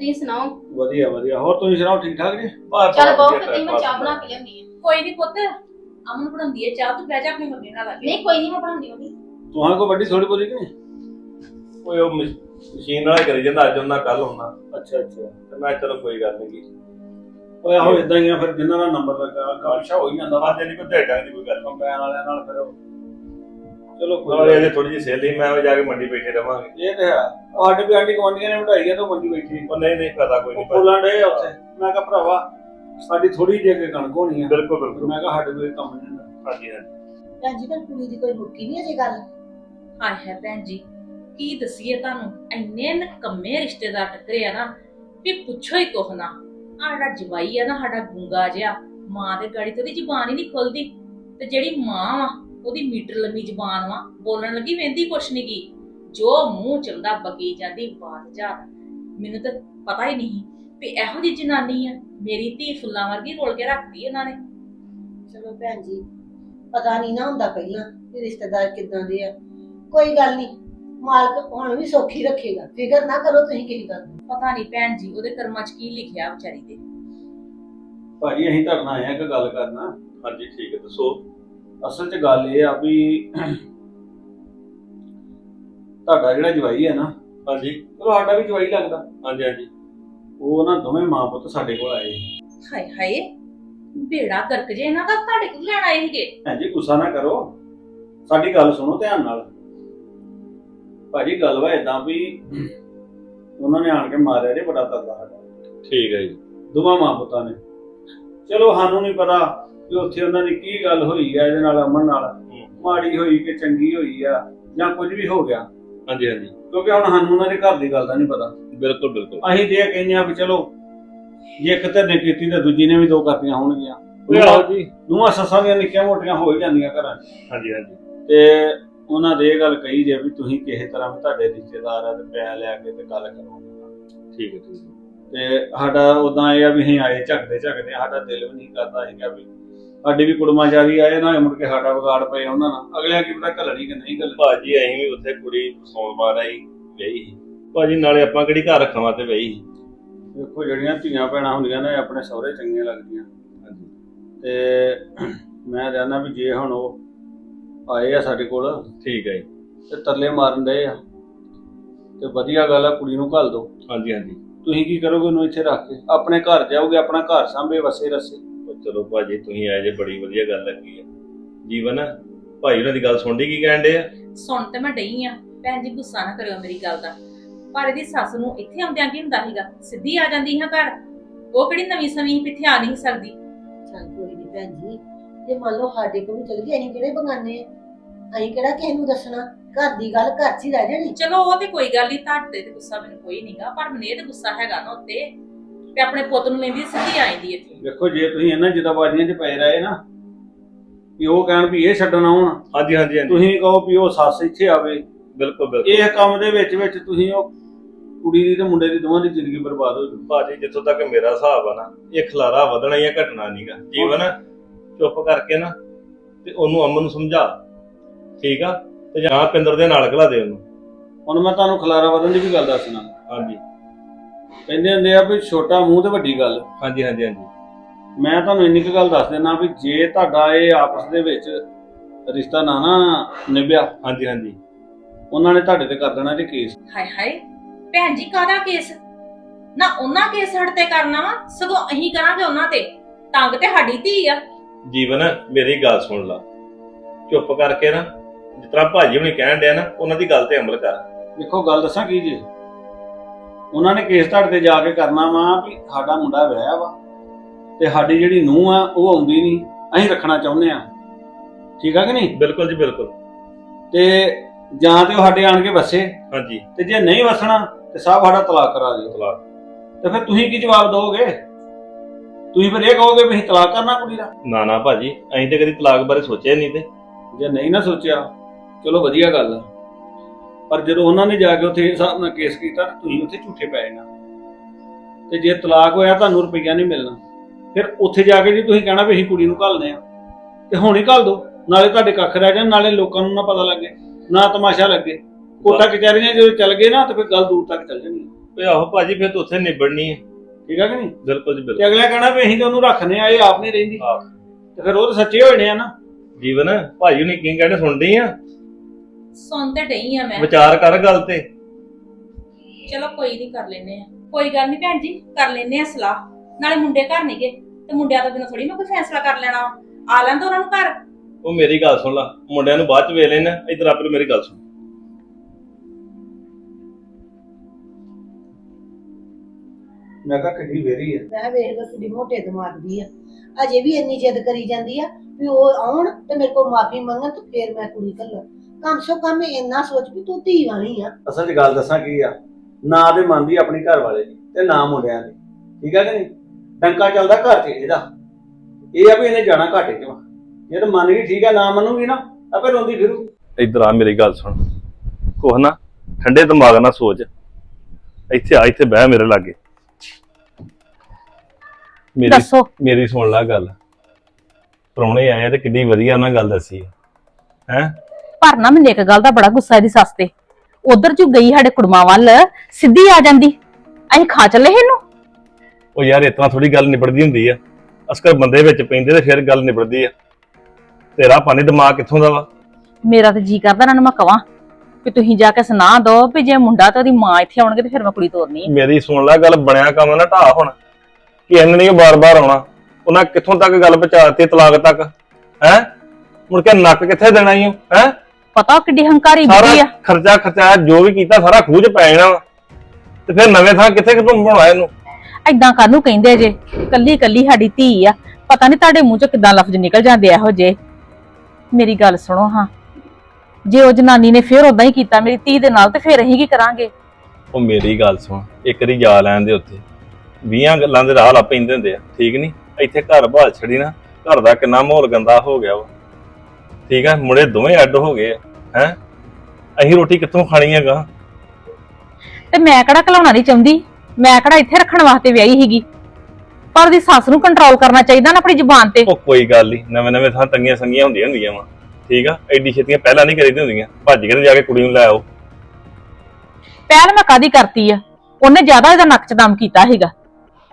ਤੁਸੀਂ ਸੁਣਾਓ? ਵਧੀਆ ਵਧੀਆ। ਹੋਰ ਤੁਸੀਂ ਸੁਣਾਓ ਠੀਕ ਠਾਕ ਜੀ? ਚਲ ਬਹੁਤ ਫਿਰ ਮੈਂ ਚਾਹ ਬਣਾ ਕੇ ਲਿਆਉਂਦੀ ਆ ਕੋਈ ਨਹੀਂ ਪੁੱਤ ਅਮਨ ਬਣਾਉਂਦੀ ਹੈ ਚਾਹ ਤੂੰ ਬਹਿ ਜਾ ਆਪਣੀ ਮੰਮੀ ਨਾਲ ਆ ਕੇ। ਨਹੀਂ ਕੋਈ ਨਹੀਂ ਮੈਂ ਬਣਾਉਂਦੀ ਮੰਮੀ ਤੁਹਾਂ ਕੋ ਵੱਡੀ ਥੋੜੀ ਬੋਲੀ ਕਿ ਨਹੀਂ? ਓਏ ਉਹ ਮਸ਼- ਮਸ਼ੀਨ ਵਾਲਾ ਹੀ ਕਰੀ ਜਾਂਦਾ ਅੱਜ ਉਹਨਾਂ ਕੱਲ ਹੁੰਦਾ ਅੱਛਾ ਅੱਛਾ। ਤੇ ਮੈਂ ਕਿਹਾ ਚਲੋ ਕੋਈ ਗੱਲ ਨਹੀਂ ਓਏ ਆਹੋ ਇਦਾਂ ਹੀ ਆ ਫਿਰ ਜਿੰਨਾਂ ਦਾ ਨੰਬਰ ਲੱਗਾ ਕਾਸ਼ਾ ਹੋ ਹੀ ਜਾਂਦਾ ਵਾ। ਅੱਜ ਨਹੀਂ ਕੋਈ ਢੇਡਾਂ ਦੀ ਕੋਈ ਗੱਲ ਨਹੀਂ ਕੰਬਾਈਨ ਵਾਲਿਆਂ ਨਾਲ ਫਿਰ ਉਹ- ਚਲੋ ਕੋਈ ਨਾਲੇ ਗੱਲ ਇਹਦੇ ਥੋੜੀ ਜਿਹੀ ਸੇਲੀ ਮੈਂ ਉਹ ਜਾ ਕੇ ਮੰਡੀ ਬੈਠੇ ਰਵਾਂਗੇ। ਨੀ। ਇਹ ਤੇ ਹੈ। ਉਹ ਸਾਡੇ ਵੀ ਆਂਟੀ ਨੇ ਵਧਾਈ ਆ ਤਾਂ ਮੰਡੀ ਬੈਠੀ। ਉਹ ਨਹੀਂ ਨਹੀਂ ਪਤਾ ਕੋਈ ਉਹ ਨਹੀਂ ਬੋਲਣ ਡੇ ਉੱਥੇ। ਮੈਂ ਕਿਹਾ ਭਰਾਵਾ ਸਾਡੀ ਥੋੜੀ ਜਿਹੀ ਅੱਗੇ ਕਣਕ ਹੋਣੀ ਆ। ਬਿਲਕੁਲ ਬਿਲਕੁਲ। ਮੈਂ ਕਿਹਾ ਸਾਡੇ ਕੋਲ ਇਹ ਕੰਮ ਨਹੀਂ ਹੁੰਦਾ। ਹਾਂਜੀ ਹਾਂਜੀ। ਭੈਣ ਜੀ ਤਾਂ ਕੁੜੀ ਦੀ ਕੋਈ ਮੁੱਕੀ ਨਹੀਂ ਅਜੇ ਗੱਲ? ਹਾਏ ਹੈ ਭੈਣ ਜੀ ਕੀ ਦਸੀਏ ਤੁਹਾਨੂੰ? ਇੰਨੇ ਨਕੰਮੇ ਰਿਸ਼ਤੇਦਾਰ ਟੱਕਰੇ ਆ ਨਾ ਵੀ ਪੁੱਛੋ ਹੀ ਕੁਛ ਨਾ। ਆ ਜਿਹੜਾ ਜਵਾਈ ਆ ਨਾ ਸਾਡਾ ਗੁੰਗਾ ਜਿਹਾ। ਮਾਂ ਦੇ ਗਾੜੀ ਤੇ ਉਹਦੀ ਜ਼ੁਬਾਨ ਹੀ ਨਹੀਂ ਖੁੱਲਦੀ। ਤੇ ਜਿਹੜੀ ਮਾਂ ਵਾ ਉਹਦੀ ਮੀਟਰ ਲੰਮੀ ਜ਼ੁਬਾਨ ਵਾ ਬੋਲਣ ਲੱਗੀ ਵੇਂਦੀ ਕੁਛ ਨਹੀਂ ਗੀ। ਜੋ ਮੂੰਹ ਚੰਦਾ ਬਕੀ ਜਾਂਦੀ ਬਾਤ ਜਾਤ ਮੈਨੂੰ ਤਾਂ ਪਤਾ ਹੀ ਨਹੀਂ ਵੀ ਇਹੋ ਜਿਹੀ ਜਨਾਨੀ ਆ ਮੇਰੀ ਧੀ ਫੁੱਲਾਂ ਵਰਗੀ ਰੋਲ ਕੇ ਰੱਖਦੀ ਉਹਨਾਂ ਨੇ। ਚਲੋ ਭੈਣ ਜੀ ਪਤਾ ਨਹੀਂ ਨਾ ਹੁੰਦਾ ਪਹਿਲਾਂ ਕਿ ਰਿਸ਼ਤੇਦਾਰ ਕਿਦਾਂ ਦੇ ਆ। ਕੋਈ ਗੱਲ ਨਹੀਂ ਮਾਲਕ ਹੁਣ ਵੀ ਸੌਖੀ ਰੱਖੇਗਾ ਫਿਕਰ ਨਾ ਕਰੋ ਤੁਸੀਂ ਕਿਸੇ ਗੱਲ ਦੀ। ਪਤਾ ਨਹੀਂ ਭੈਣ ਜੀ ਉਹਦੇ ਕਰਮਾਂ 'ਚ ਕੀ ਲਿਖਿਆ ਵਿਚਾਰੀ ਦੇ। ਭਾਜੀ ਅਸੀਂ ਧਰਨਾ ਆਏ ਆ ਇੱਕ ਗੱਲ ਕਰਨਾ। ਹਾਂਜੀ ਠੀਕ ਹੈ ਦੱਸੋ। ਅਸਲ 'ਚ ਗੱਲ ਇਹ ਆ ਵੀ ਤੁਹਾਡਾ ਜਿਹੜਾ ਜਵਾਈ ਹੈ ਨਾ। ਹਾਂਜੀ। ਚਲੋ ਸਾਡਾ ਵੀ ਜਵਾਈ ਲੱਗਦਾ। ਹਾਂਜੀ ਹਾਂਜੀ। ਉਹ ਨਾ ਦੋਵੇਂ ਮਾਂ ਪੁੱਤ ਸਾਡੇ ਕੋਲ ਆਏ ਹਾਏ ਹਾਏ ਬੇੜਾ ਗਰਕ ਜੇ ਇਹਨਾਂ ਦਾ ਤੁਹਾਡੇ ਕੋਲ ਲੈਣ ਆਏ ਸੀਗੇ। ਭੈਣ ਜੀ ਗੁੱਸਾ ਨਾ ਕਰੋ। ਸਾਡੀ ਗੱਲ ਸੁਣੋ ਧਿਆਨ ਨਾਲ। ਭਾਜੀ ਗੱਲ ਵਾ ਇਦਾਂ ਵੀ ਉਹਨਾਂ ਨੇ ਆਣ ਕੇ ਮਾਰਿਆ ਜੇ ਬੜਾ ਤਰਲਾ ਸਾਡਾ। ਠੀਕ ਹੈ ਜੀ। ਦੋਵਾਂ ਮਾਂ ਪੁੱਤਾਂ ਨੇ। ਚਲੋ ਸਾਨੂੰ ਨਹੀਂ ਪਤਾ ਕਿ ਉੱਥੇ ਉਹਨਾਂ ਦੀ ਕੀ ਗੱਲ ਹੋਈ ਆ ਇਹਦੇ ਨਾਲ ਅਮਨ ਨਾਲ। ਮਾੜੀ ਹੋਈ ਕਿ ਚੰਗੀ ਹੋਈ ਆ ਜਾਂ ਕੁਝ ਵੀ ਹੋ ਗਿਆ। ਹਾਂਜੀ ਹਾਂਜੀ। ਕਿਉਂਕਿ ਹੁਣ ਸਾਨੂੰ ਉਹਨਾਂ ਦੇ ਘਰ ਦੀ ਗੱਲ ਦਾ ਨਹੀਂ ਪਤਾ। ਬਿਲਕੁਲ ਬਿਲਕੁਲ। ਅਸੀਂ ਤੇ ਇਹ ਕਹਿੰਦੇ ਆ ਵੀ ਚਲੋ ਜੇ ਇੱਕ ਧਿਰ ਨੇ ਕੀਤੀ ਤਾਂ ਦੂਜੀ ਨੇ ਵੀ ਦੋ ਕਰਤੀਆਂ ਹੋਣਗੀਆਂ। ਆਹੋ ਜੀ। ਸੱਸਾਂ ਦੀਆਂ ਨਿੱਕੀਆਂ ਮੋਟੀਆਂ ਹੋ ਹੀ ਜਾਂਦੀਆਂ ਘਰਾਂ 'ਚ। ਹਾਂਜੀ ਹਾਂਜੀ। ਤੇ ਉਹਨਾਂ ਦੇ ਇਹ ਗੱਲ ਕਹੀ ਜੇ ਵੀ ਤੁਸੀਂ ਕਿਸੇ ਤਰ੍ਹਾਂ ਵੀ ਤੁਹਾਡੇ ਰਿਸ਼ਤੇਦਾਰ ਆ ਤੇ ਪੈਸੇ ਲੈ ਕੇ ਤੇ ਗੱਲ ਕਰੋ। ਠੀਕ ਹੈ ਠੀਕ ਹੈ। ਤੇ ਸਾਡਾ ਉਦਾਂ ਇਹ ਆ ਵੀ ਅਸੀਂ ਆਏ ਝੱਕਦੇ ਝੱਕਦੇ ਸਾਡਾ ਦਿਲ ਵੀ ਨਹੀਂ ਕਰਦਾ ਸੀਗਾ ਵੀ ਸਾਡੀ ਵੀ ਕੁੜਮਾ ਜਾਰੀ ਆਏ ਨਾ ਮੁੜ ਕੇ ਸਾਡਾ ਵਿਗਾੜ ਪਏ ਉਹਨਾਂ ਨਾਲ। ਅਗਲਿਆਂ ਕੀ ਪਤਾ ਘੱਲਣੀ ਕਿ ਨਹੀਂ ਘੱਲਣੀ? ਭਾਜੀ ਅਸੀਂ ਵੀ ਉੱਥੇ ਕੁੜੀ ਸੌਣ ਮਾਰ ਆਈ ਗਈ ਸੀ। ਭਾਜੀ ਨਾਲੇ ਆਪਾਂ ਕਿਹੜੀ ਘਰ ਰੱਖਣ ਵਾਸਤੇ ਸੀ ਦੇਖੋ ਜਿਹੜੀਆਂ ਧੀਆਂ ਭੈਣਾਂ ਹੁੰਦੀਆਂ ਨੇ ਆਪਣੇ ਸਹੁਰੇ ਚੰਗੀਆਂ ਲੱਗਦੀਆਂ। ਹਾਂਜੀ। ਤੇ ਮੈਂ ਕਹਿੰਦਾ ਵੀ ਜੇ ਹੁਣ ਉਹ ਆਏ ਆ ਸਾਡੇ ਕੋਲ ਠੀਕ ਹੈ ਜੀ। ਤੇ ਤਰਲੇ ਮਾਰਨ ਡਏ ਆ। ਤੇ ਵਧੀਆ ਗੱਲ ਆ ਕੁੜੀ ਨੂੰ ਘੱਲ ਦੋ। ਹਾਂਜੀ ਹਾਂਜੀ। ਤੁਸੀਂ ਕੀ ਕਰੋਗੇ ਉਹਨੂੰ ਇੱਥੇ ਰੱਖ ਕੇ? ਆਪਣੇ ਘਰ ਜਾਓਗੇ ਆਪਣਾ ਘਰ ਸਾਂਭੇ ਵਸੇ ਰਸੇ। ਉਹ ਚਲੋ ਭਾਜੀ ਤੁਸੀਂ ਆਏ ਜੇ ਬੜੀ ਵਧੀਆ ਗੱਲ ਲੱਗੀ ਹੈ ਜੀਵਨ ਭਾਈ ਉਹਨਾਂ ਦੀ ਗੱਲ ਸੁਣਦੀ ਕੀ ਕਹਿਣ ਦੇ ਆ? ਸੁਣ ਤੇ ਮੈਂ ਡਈ ਆ। ਭੈਣ ਜੀ ਗੁੱਸਾ ਨਾ ਕਰਿਓ ਮੇਰੀ ਗੱਲ ਦਾ। ਪਰ ਇਹਦੀ ਸੱਸ ਨੂੰ ਇੱਥੇ ਆਉਂਦਿਆਂ ਕੀ ਹੁੰਦਾ ਸੀਗਾ? ਸਿੱਧੀ ਆ ਜਾਂਦੀ ਹਾਂ ਘਰ। ਉਹ ਕਿਹੜੀ ਨਵੀਂ ਸਵੀਂ ਪਿੱਛੇ ਆ ਨਹੀਂ ਸਕਦੀ। ਚੱਲ ਕੋਈ ਨਹੀਂ ਭੈਣ ਜੀ ਜੇ ਮੰਨ ਲਓ ਸਾਡੇ ਕੋਲ ਵੀ ਚਲ ਗਈ ਅਸੀਂ ਕਿਹੜੇ ਬਗਾਨੇ ਆ? ਅਸੀਂ ਕਿਹੜਾ ਕਿਸੇ ਨੂੰ ਦੱਸਣਾ? ਘਰ ਦੀ ਗੱਲ ਘਰ 'ਚ ਹੀ ਰਹਿ ਜਾਣੀ। ਚਲੋ ਉਹ ਤੇ ਕੋਈ ਗੱਲ ਨਹੀਂ ਤੁਹਾਡੇ ਤੇ ਗੁੱਸਾ ਮੈਨੂੰ ਕੋਈ ਨਹੀਂਗਾ ਪਰ ਮੈਨੂੰ ਇਹ ਤੇ ਗੁੱਸਾ ਹੈਗਾ ਨਾ ਉੱਤੇ ਤੇ ਆਪਣੇ ਪੁੱਤ ਨੂੰ ਲੈਂਦੀ ਸਿੱਧੀ ਆਈਂਦੀ ਇੱਥੇ। ਵੇਖੋ ਜੇ ਤੁਸੀਂ ਇਹਨਾਂ ਜਿੱਦਾਬਾਜ਼ੀਆਂ 'ਚ ਪਏ ਰਹੇ ਨਾ ਵੀ ਉਹ ਕਹਿਣ ਵੀ ਇਹ ਛੱਡਣ ਆਉਣ ਹਾਂਜੀ ਹਾਂਜੀ ਹਾਂਜੀ। ਤੁਸੀਂ ਕਹੋ ਵੀ ਉਹ ਸੱਸ ਇੱਥੇ ਆਵੇ। ਬਿਲਕੁਲ ਬਿਲਕੁਲ। ਇਹ ਕੰਮ ਦੇ ਵਿੱਚ ਵਿੱਚ ਤੁਸੀਂ ਉਹ ਕੁੜੀ ਦੀ ਤੇ ਮੁੰਡੇ ਦੀ ਦੋਵਾਂ ਦੀ ਜ਼ਿੰਦਗੀ ਬਰਬਾਦ ਹੋ ਜੂ ਭਾਜੀ ਜਿੱਥੋਂ ਤੱਕ ਮੇਰਾ ਹਿਸਾਬ ਆ ਨਾ ਇਹ ਖਲਾਰਾ ਵਧਣਾ ਹੀ ਆ ਘਟਣਾ ਨਹੀਂਗਾ ਜੀਵਨ ਚੁੱਪ ਕਰਕੇ ਨਾ ਤੇ ਉਹਨੂੰ ਅਮਨ ਨੂੰ ਸਮਝਾ। ਠੀਕ ਆ? ਤੇ ਜਾਂ ਪਿੰਦਰ ਦੇ ਨਾਲ ਘਲਾ ਦੇ ਉਹਨੂੰ। ਹੁਣ ਮੈਂ ਤੁਹਾਨੂੰ ਖਲਾਰਾ ਵਧਣ ਦੀ ਵੀ ਗੱਲ ਦੱਸਣਾ। ਹਾਂਜੀ। ਕਹਿੰਦੇ ਹੁੰਦੇ ਆ ਵੀ ਛੋਟਾ ਮੂੰਹ ਤੇ ਵੱਡੀ ਗੱਲ। ਹਾਂਜੀ ਹਾਂਜੀ ਹਾਂਜੀ। ਮੈਂ ਤੁਹਾਨੂੰ ਇੰਨੀ ਕੁ ਗੱਲ ਦੱਸ ਦਿੰਦਾ ਵੀ ਜੇ ਤੁਹਾਡਾ ਇਹ ਆਪਸ ਦੇ ਵਿੱਚ ਰਿਸ਼ਤਾ ਨਾ ਨਾ ਨਿਭਿਆ ਹਾਂਜੀ ਹਾਂਜੀ। ਉਹਨਾਂ ਨੇ ਤੁਹਾਡੇ ਤੇ ਕਰ ਦੇਣਾ ਜੇ ਕੇਸ ਹਾਏ ਹਾਏ। ਭੈਣ ਜੀ ਕਾਹਦਾ ਕੇਸ? ਨਾ ਉਹਨਾਂ ਕੇਸ ਸਾਡੇ ਤੇ ਕਰਨਾ ਵਾ ਸਗੋਂ ਅਸੀਂ ਕਰਾਂਗੇ ਉਹਨਾਂ ਤੇ। ਤੰਗ ਤੇ ਸਾਡੀ ਧੀ ਆ। ਜੀਵਨ ਮੇਰੀ ਗੱਲ ਸੁਣ ਲਾ। ਚੁੱਪ ਕਰਕੇ ਨਾ ਜਿਸ ਤਰ੍ਹਾਂ ਭਾਜੀ ਹੁਣੀ ਕਹਿਣ ਡਿਆ ਨਾ ਉਹਨਾਂ ਦੀ ਗੱਲ ਤੇ ਅਮਲ ਕਰ। ਦੇਖੋ ਗੱਲ ਦੱਸਾਂ ਕੀ ਜੀ? ਉਹਨਾਂ ਨੇ ਕੇਸ ਤੁਹਾਡੇ ਤੇ ਜਾ ਕੇ ਕਰਨਾ ਵਾ ਵੀ ਸਾਡਾ ਮੁੰਡਾ ਵਿਆਹਿਆ ਵਾ। ਤੇ ਸਾਡੀ ਜਿਹੜੀ ਨੂੰਹ ਆ ਉਹ ਆਉਂਦੀ ਨਹੀਂ। ਅਸੀਂ ਰੱਖਣਾ ਚਾਹੁੰਦੇ ਆ। ਠੀਕ ਆ ਕਿ ਨਹੀਂ? ਬਿਲਕੁਲ ਜੀ ਬਿਲਕੁਲ। ਤੇ ਜਾਂ ਤੇ ਉਹ ਸਾਡੇ ਆਣ ਕੇ ਵਸੇ। ਹਾਂਜੀ। ਤੇ ਜੇ ਨਹੀਂ ਵਸਣਾ ਤੇ ਸਾਹਿਬ ਸਾਡਾ ਤਲਾਕ ਕਰਾ ਦਿਓ। ਤਲਾਕ। ਤੇ ਫਿਰ ਤੁਸੀਂ ਕੀ ਜਵਾਬ ਦਿਓਗੇ ਤੁਸੀਂ ਫਿਰ ਇਹ ਕਹੋਗੇ ਵੀ ਅਸੀਂ ਤਲਾਕ ਕਰਨਾ ਕੁੜੀ ਦਾ? ਨਾ ਨਾ ਭਾਜੀ ਅਸੀਂ ਤੇ ਕਦੀ ਤਲਾਕ ਬਾਰੇ ਸੋਚਿਆ ਨਹੀਂ ਤੇ। ਜੇ ਨਹੀਂ ਨਾ ਸੋਚਿਆ ਚਲੋ ਵਧੀਆ ਗੱਲ ਆ। ਪਰ ਜਦੋਂ ਉਹਨਾਂ ਨੇ ਜਾ ਕੇ ਉੱਥੇ ਇਸ ਹਿਸਾਬ ਨਾਲ ਕੇਸ ਕੀਤਾ ਤਾਂ ਤੁਸੀਂ ਉੱਥੇ ਝੂਠੇ ਪੈ ਜਾਣਾ। ਤੇ ਜੇ ਤਲਾਕ ਹੋਇਆ ਤੁਹਾਨੂੰ ਰੁਪਈਆ ਨਹੀਂ ਮਿਲਣਾ। ਫਿਰ ਉੱਥੇ ਜਾ ਕੇ ਜੀ ਤੁਸੀਂ ਕਹਿਣਾ ਵੀ ਅਸੀਂ ਕੁੜੀ ਨੂੰ ਘੱਲਦੇ ਆ। ਤੇ ਹੁਣ ਹੀ ਘੱਲ ਦੋ ਨਾਲੇ ਤੁਹਾਡੇ ਕੱਖ ਰਹਿ ਜਾਣ ਨਾਲੇ ਲੋਕਾਂ ਨੂੰ ਨਾ ਪਤਾ ਲੱਗੇ ਨਾ ਤਮਾਸ਼ਾ ਲੱਗੇ। ਕੋਟਾ ਕਚਹਿਰੀਆਂ ਜਦੋਂ ਚੱਲ ਗਏ ਨਾ ਤੇ ਫਿਰ ਗੱਲ ਦੂਰ ਤੱਕ ਚੱਲ ਜਾਣੀ ਓਏ ਆਹੋ ਭਾਜੀ ਫਿਰ ਤਾਂ ਉੱਥੇ ਨਿਬੜਨੀ ਹੈ ਠੀਕ ਆ ਕਿ ਨਹੀਂ? ਬਿਲਕੁਲ ਜੀ ਤੇ ਬਿਲਕੁਲ ਅਗਲਾ ਕਹਿਣਾ ਵੀ ਅਸੀਂ ਤਾਂ ਉਹਨੂੰ ਰੱਖਨੇ ਆ ਇਹ ਆਪ ਨਹੀਂ ਰਹਿੰਦੀ। ਤੇ ਫਿਰ ਉਹ ਤਾਂ ਸੱਚੇ ਹੋਏ ਨੇ ਆ ਨਾ। ਜੀਵਨ ਭਾਜੀ ਹੁਣੀ ਕੀ ਕਹਿੰਦੇ ਸੁਣਦੀ ਆ? ਸੁਣ ਤੇ ਡਈ ਆ ਮੈਂ। ਵਿਚਾਰ ਕਰ ਗੱਲ ਤੇ। ਚਲੋ ਕੋਈ ਨਹੀਂ ਕਰ ਲੈਨੇ ਆ। ਕੋਈ ਗੱਲ ਨਹੀਂ ਭੈਣ ਜੀ ਕਰ ਲੈਨੇ ਆ ਸਲਾਹ। ਨਾਲੇ ਮੁੰਡੇ ਘਰ ਨਹੀਂਗੇ ਤੇ ਮੁੰਡਿਆਂ ਤੋਂ ਬਿਨਾਂ ਥੋੜੀ ਮੈਂ ਕੋਈ ਫੈਸਲਾ ਕਰ ਲੈਣਾ ਵਾ। ਆ ਲੈਂਦਾ ਉਹਨਾਂ ਨੂੰ ਘਰ। ਉਹ ਮੇਰੀ ਗੱਲ ਸੁਣ ਲਾ ਮੁੰਡਿਆਂ ਨੂੰ ਬਾਅਦ ਚ ਵੇਖ ਲੈਣਾ ਇਧਰ ਆਪੇ ਮੇਰੀ ਗੱਲ ਸੁਣ। ਮੈਂ ਕਿਹਾ ਕਿੱਡੀ ਵੇਰੀ ਹੈ ਮੈਂ ਵੇਖ ਲਓ ਕਿੱਡੀ ਮੋਟੇ ਦਿਮਾਗ ਦੀ ਆ। ਅਜੇ ਵੀ ਇੰਨੀ ਜਿੱਦ ਕਰੀ ਜਾਂਦੀ ਆ ਵੀ ਉਹ ਆਉਣ ਤੇ ਮੇਰੇ ਕੋਲ ਮਾਫੀ ਮੰਗਣ ਤੇ ਫੇਰ ਮੈਂ ਕੁੜੀ ਘੱਲਾਂ ਕਮ ਸੋ ਕਮ ਇੰਨਾ ਸੋਚ ਵੀ ਤੂੰ ਧੀ ਵਾਲੀ ਆ। ਅਸਲ 'ਚ ਗੱਲ ਦੱਸਾਂ ਕੀ ਆ? ਨਾ ਤੇ ਮੰਨਦੀ ਆਪਣੀ ਘਰ ਵਾਲੇ ਦੀ ਤੇ ਨਾ ਮੁੰਡਿਆਂ ਦੀ। ਠੀਕ ਹੈ ਕਿ ਨਹੀਂ? ਡੰਕਾ ਚੱਲਦਾ ਘਰ 'ਚ ਇਹਦਾ। ਇਹ ਆ ਵੀ ਇਹਨੇ ਜਾਣਾ ਘਾਟੇ 'ਚ ਵਾ। ਜੇ ਤਾਂ ਮੰਨ ਗਈ ਠੀਕ ਆ ਨਾ ਮੰਨੂਗੀ ਨਾ ਆਪੇ ਰੋਂਦੀ ਫਿਰੂ। ਇਧਰ ਆ ਮੇਰੀ ਗੱਲ ਸੁਣ। ਕੋਹ ਨਾ ਠੰਡੇ ਦਿਮਾਗ ਨਾਲ ਸੋਚ। ਇੱਥੇ ਆ ਇੱਥੇ ਬਹਿ ਮੇਰੇ ਲਾਗੇ। ਮੇਰੀ ਦੱਸੋ। ਮੇਰੀ ਸੁਣ ਲੈ ਗੱਲ। ਪ੍ਰਾਹੁਣੇ ਆਏ ਆ ਤੇ ਕਿੱਡੀ ਵਧੀਆ ਉਹਨਾਂ ਗੱਲ ਦੱਸੀ ਹੈ ਹੈ? ਪਰ ਨਾ ਮੈਨੂੰ ਇੱਕ ਗੱਲ ਦਾ ਬੜਾ ਗੁੱਸਾ ਇਹਦੀ ਸੱਸ ਤੇ। ਉਧਰ ਜੋ ਗਈ ਸਾਡੇ ਕੁੜਮਾਂ ਵੱਲ ਸਿੱਧੀ ਆ ਜਾਂਦੀ। ਅਸੀਂ ਖਾ ਚੱਲੇ ਇਹਨੂੰ? ਉਹ ਯਾਰ ਇਤਨਾ ਥੋੜੀ ਗੱਲ ਨਿਬੜਦੀ ਹੁੰਦੀ ਆ। ਅਸਕਰ ਬੰਦੇ ਵਿੱਚ ਪੈਂਦੇ ਤੇ ਫਿਰ ਗੱਲ ਨਿਬੜਦੀ ਆ। ਤੇਰਾ ਪਾਣੀ ਦਿਮਾਗ ਕਿੱਥੋਂ ਦਾ ਵਾ? ਮੇਰਾ ਤੇ ਜੀ ਕਰਦਾ ਇਹਨਾਂ ਨੂੰ ਮੈਂ ਕਵਾਂ ਵੀ ਤੁਸੀਂ ਜਾ ਕੇ ਸੁਣਾ ਦਿਓ ਵੀ ਜੇ ਮੁੰਡਾ ਤੇ ਉਹਦੀ ਮਾਂ ਇੱਥੇ ਆਉਣਗੇ ਤੇ ਫਿਰ ਮੈਂ ਕੁੜੀ ਤੋਰਨੀ ਮੇਰੀ ਸੁਣ ਲੈ ਗੱਲ ਬਣਿਆ ਕੰਮ ਨਾ ਢਾਹ ਹੁਣ। ਕਿ ਇਹਨਾਂ ਨੇ ਬਾਰ-ਬਾਰ ਆਉਣਾ। ਉਹਨਾਂ ਕਿੱਥੋਂ ਤੱਕ ਗੱਲ ਪਹੁੰਚਾਤੀ ਤਲਾਕ ਤੱਕ? ਹੈ? ਮੁੜ ਕੇ ਨੱਕ ਕਿੱਥੇ ਦੇਣਾ ਈ ਹੈ? ਪਤਾ ਕਿੱਡੀ ਹੰਕਾਰੀ ਬੁੱਢੀ ਸਾਰਾ ਆ। ਖਰਚਾ ਖਰਚਾ ਜੋ ਵੀ ਕੀਤਾ ਸਾਰਾ ਖੂਹ ਚ ਪੈ ਜਾਣਾ ਵਾ। ਤੇ ਫਿਰ ਨਵੇਂ ਥਾਂ ਕਿੱਥੇ ਕਿਥੋਂ ਬਣਾਇਆ ਇਹਨੂੰ? ਐਦਾਂ ਕਾਹਨੂੰ ਕਹਿੰਦੇ ਜੇ? ਕੱਲੀ ਕੱਲੀ ਸਾਡੀ ਧੀ ਆ। ਪਤਾ ਨਹੀਂ ਤੁਹਾਡੇ ਮੂੰਹ ਚੋਂ ਕਿੱਦਾਂ ਲਫ਼ਜ਼ ਨਿਕਲ ਜਾਂਦੇ ਆ ਇਹੋ ਜੇ ਮੇਰੀ ਗੱਲ ਸੁਣੋ ਹਾਂ। ਜੇ ਉਹ ਜਨਾਨੀ ਨੇ ਫਿਰ ਉਦਾਂ ਹੀ ਕੀਤਾ ਮੇਰੀ ਧੀ ਦੇ ਨਾਲ ਤੇ ਫਿਰ ਅਸੀਂ ਕੀ ਕਰਾਂਗੇ? ਉਹ ਮੇਰੀ ਗੱਲ ਸੁਣ। ਇੱਕ ਵਾਰੀ ਜਾ ਲੈਣ ਦੇ ਉੱਥੇ। 20 ਗੱਲਾਂ ਦੇ ਰਾਹ ਲਾ ਪੈਂਦੇ ਹੁੰਦੇ ਆ ਠੀਕ ਨਹੀਂ ਇੱਥੇ ਘਰ ਬਾਲ ਛੜੀ ਨਾ ਘਰ ਦਾ ਕਿੰਨਾ ਮਾਹੌਲ ਗੰਦਾ ਹੋ ਗਿਆ ਵਾ। ਠੀਕ ਆ ਮੁੰਡੇ ਦੋਵੇਂ ਅੱਡ ਹੋ ਗਏ ਹੈ? ਅਸੀਂ ਰੋਟੀ ਕਿੱਥੋਂ ਖਾਣੀ ਹੈਗਾ? ਤੇ ਮੈਂ ਕਿਹੜਾ ਘਲਾਉਣਾ ਨਹੀਂ ਚਾਹੁੰਦੀ? ਮੈਂ ਕਿਹੜਾ ਇੱਥੇ ਰੱਖਣ ਵਾਸਤੇ ਵਿਆਹੀ ਸੀਗੀ? ਪਰ ਉਹਦੀ ਸੱਸ ਨੂੰ ਕੰਟਰੋਲ ਕਰਨਾ ਚਾਹੀਦਾ ਨਾ ਆਪਣੀ ਜ਼ੁਬਾਨ ਤੇ। ਉਹ ਕੋਈ ਗੱਲ ਨਹੀਂ ਨਵੇਂ ਨਵੇਂ ਥਾਂ ਤੰਗੀਆਂ ਸੰਗੀਆਂ ਹੁੰਦੀਆਂ ਹੁੰਦੀਆਂ ਵਾ ਠੀਕ ਆ? ਐਡੀ ਛੇਤੀਆਂ ਪਹਿਲਾਂ ਨਹੀਂ ਕਰੀਦੀਆਂ ਹੁੰਦੀਆਂ। ਭੱਜ ਕੇ ਜਾ ਕੇ ਕੁੜੀ ਨੂੰ ਲੈ ਆਓ। ਪਹਿਲ ਮੈਂ ਕਾਦੀ ਕਰਤੀ ਆ? ਉਹਨੇ ਜ਼ਿਆਦਾ ਇਹਦਾ ਨੱਕ 'ਚ ਦਮ ਕੀਤਾ ਸੀਗਾ।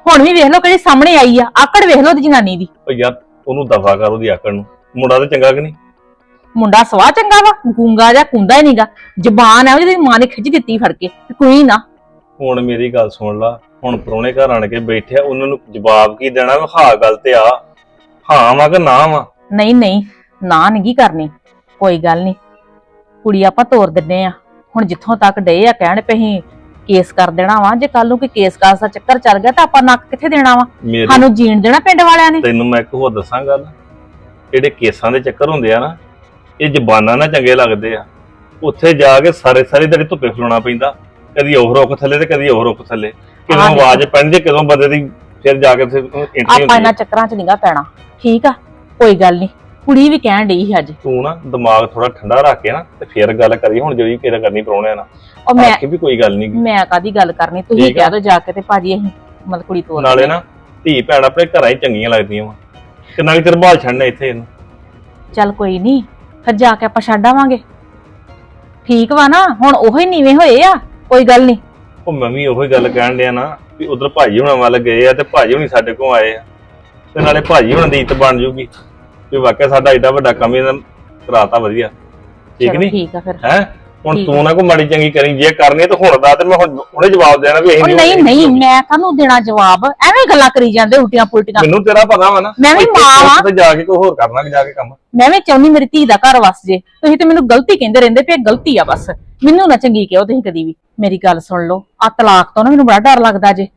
ਹੁਣ ਵੀ ਵੇਖ ਲਓ ਕਿਹੜੀ ਸਾਹਮਣੇ ਆਈ ਆ ਆਕੜ ਵੇਖ ਲਓ ਉਹਦੀ ਜਨਾਨੀ ਦੀ। ਉਹ ਯਾਰ ਉਹਨੂੰ ਦਫਾ ਕਰ ਉਹਦੀ ਆਕੜ ਨੂੰ। ਮੁੰਡਾ ਤੇ ਚੰਗਾ ਕਿ ਨਹੀਂ? ਮੁੰਡਾ ਸਵਾਹ ਚੰਗਾ ਵਾ ਗੂੰਗਾ ਜਾਂ ਕੁੰਦਾ ਹੀ ਨਹੀਂਗਾ। ਜ਼ਬਾਨ ਆ ਉਹਦੀ ਮਾਂ ਨੇ ਖਿੱਚ ਦਿੱਤੀ ਫੜ ਕੇ ਵੀ ਕੋਈ ਨਾ। ਹੁਣ ਮੇਰੀ ਗੱਲ ਸੁਣ ਲਾ ਹੁਣ ਪਰੋਣੇ ਘਰ ਆਣ ਕੇ ਬੈਠਿਆ ਉਹਨਾਂ ਨੂੰ ਜਵਾਬ ਕੀ ਦੇਣਾ ਵਾ? ਹਾਂ ਗੱਲ ਤੇ ਆ। ਹਾਂ ਵਾ ਕਿ ਨਾ ਵਾ? ਨਹੀਂ ਨਹੀਂ ਨਾ ਨਹੀਂ ਕਰਨੀ। ਕੋਈ ਗੱਲ ਨਹੀਂ। ਕੁੜੀ ਆਪਾਂ ਤੋਰ ਦਿੰਨੇ ਆ। ਹੁਣ ਜਿੱਥੋਂ ਤੱਕ ਡੇ ਆ ਕਹਿਣ ਅਸੀਂ ਕੇਸ ਕਰ ਦੇਣਾ ਵਾ। ਜੇ ਕੱਲ ਨੂੰ ਕੋਈ ਕੇਸ ਕਾਸ ਦਾ ਚੱਕਰ ਚੱਲ ਗਿਆ ਤਾਂ ਆਪਾਂ ਨੱਕ ਕਿੱਥੇ ਦੇਣਾ ਵਾ? ਮੇਰੀ ਸਾਨੂੰ ਜੀਣ ਦੇਣਾ ਪਿੰਡ ਵਾਲਿਆਂ ਨੇ। ਤੈਨੂੰ ਮੈਂ ਇੱਕ ਹੋਰ ਦੱਸਾਂ ਗੱਲ। ਜਿਹੜੇ ਕੇਸਾਂ ਦੇ ਚੱਕਰ ਹੁੰਦੇ ਆ ਨਾ ਇਹ ਜ਼ਬਾਨਾਂ ਨਾਲ ਚੰਗੇ ਲੱਗਦੇ ਆ। ਉੱਥੇ ਜਾ ਕੇ ਸਾਰੇ ਸਾਰੇ ਦਿਨ ਧੁੱਪੇ ਖਲੋਣਾ ਪੈਂਦਾ। ਕਦੀ ਉਹ ਰੁੱਖ ਥੱਲੇ ਤੇ ਕਦੀ ਉਹ ਰੁੱਖ ਥੱਲੇ। ਕਿਦੋਂ। ਆਵਾਜ਼ ਪੈਣੀ ਤੇ ਕਦੋਂ ਬੰਦੇ ਦੀ ਫਿਰ ਜਾ ਕੇ ਐਂਟਰੀ ਆਪਾਂ ਹੁੰਦੀ ਇਹਨਾਂ। ਚੱਕਰਾਂ 'ਚ ਨਹੀਂਗਾ ਪੈਣਾ। ਠੀਕ ਆ ਕੋਈ ਗੱਲ ਨਹੀਂ ਕੁੜੀ ਵੀ ਕਹਿਣ ਡਈ ਸੀ ਅੱਜ। ਤੂੰ ਨਾ ਦਿਮਾਗ ਥੋੜਾ ਠੰਡਾ ਰੱਖ ਕੇ ਨਾ ਤੇ ਫਿਰ ਗੱਲ ਕਰੀ। ਹੁਣ ਜਿਹੜੀ ਕਿਹੜਾ ਕਰਨੀ ਪਰੋਣਿਆ ਨਾ ਉਹ ਮੈਂ ਆਖੀ ਵੀ ਕੋਈ ਗੱਲ ਨਹੀਂ ਮੈਂ ਕਾਦੀ ਗੱਲ ਕਰਨੀ? ਤੁਸੀਂ ਠੀਕ ਆ। ਕਹਿ ਦੋ ਜਾ ਕੇ ਤੇ ਭਾਜੀ ਅਸੀਂ ਮਤਲਬ ਕੁੜੀ ਤੋਰ ਨਾਲੇ ਨਾ ਧੀ ਭੈਣ ਆਪਣੇ ਘਰਾਂ ਹੀ ਚੰਗੀਆਂ ਲੱਗਦੀਆਂ ਵਾ। ਕਿੰਨਾ ਕੁ ਚਿਰ ਬਾਲ ਛੱਡਣਾ ਇੱਥੇ ਇਹਨੂੰ। ਚੱਲ ਕੋਈ ਨਹੀਂ ਫਿਰ ਜਾ ਕੇ ਆਪਾਂ ਛੱਡ ਆਵਾਂਗੇ। ਠੀਕ ਵਾ ਨਾ ਹੁਣ ਉਹੋ ਹੀ ਨੀਵੇਂ ਹੋਏ ਆ ਕੋਈ ਗੱਲ ਨਹੀਂ ਉਹ ਮੈਂ ਵੀ ਉਹੀ ਗੱਲ ਕਹਿਣ ਡਿਆ ਨਾ ਵੀ ਉਧਰ ਭਾਜੀ ਹੁਣਾਂ ਵੱਲ ਗਏ ਆ ਤੇ ਭਾਜੀ ਹੁਣੀ ਸਾਡੇ ਕੋਲ ਆਏ ਆ। ਤੇ ਨਾਲੇ ਭਾਜੀ ਹੁਣਾਂ ਦੀ ਇੱਜ਼ਤ ਬਣ ਜੂਗੀ। ਵੀ ਵਾਕਿਆ ਸਾਡਾ ਏਡਾ ਵੱਡਾ ਕੰਮ ਇਹਨਾਂ ਕਰਾਤਾ ਵਧੀਆ। ਠੀਕ ਚਲੋ ਨਹੀਂ ਠੀਕ ਆ ਫਿਰ। ਹੈ? ਹੁਣ ਤੂੰ ਨਾ ਕੋਈ ਮਾੜੀ ਚੰਗੀ ਕਰੀ ਜੇ ਕਰਨੀ ਤਾਂ ਹੁਣ ਦਾ ਤੇ ਮੈਂ ਹੁਣ ਹੁਣੇ ਜਵਾਬ ਦੇਣਾ ਵੀ ਅਸੀਂ ਉਹ ਨਹੀਂ ਨਹੀਂ ਮੈਂ ਕਾਹਨੂੰ ਦੇਣਾ ਜਵਾਬ। ਐਵੇਂ ਗੱਲਾਂ ਕਰੀ ਜਾਂਦੇ ਉਲਟੀਆਂ ਪੁਲਟੀਆਂ। ਮੈਨੂੰ ਤੇਰਾ ਪਤਾ ਵਾ ਨਾ। ਮੈਂ ਵੀ ਇੱਥੇ ਮਾਂ ਵਾਂ। ਉੱਥੇ ਜਾ ਕੇ ਕੋਈ ਹੋਰ ਕਰਨਾ ਜਾ ਕੇ ਕੰਮ। ਮੈਂ ਵੀ ਚਾਹੁੰਦੀ ਮੇਰੀ ਧੀ ਦਾ ਘਰ ਵਸ ਜੇ। ਤੁਸੀਂ ਤੇ ਮੈਨੂੰ ਗਲਤੀ ਕਹਿੰਦੇ ਰਹਿੰਦੇ ਪਏ ਗਲਤੀ ਆ ਬਸ। ਮੈਨੂੰ ਨਾ ਚੰਗੀ ਕਿਹੋ ਤੁਸੀਂ ਕਦੀ ਵੀ। ਮੇਰੀ ਗੱਲ ਸੁਣ ਲਓ। ਆ ਤਲਾਕ ਤੋਂ ਨਾ ਮੈਨੂੰ ਬੜਾ ਡਰ ਲੱਗਦਾ ਜੇ।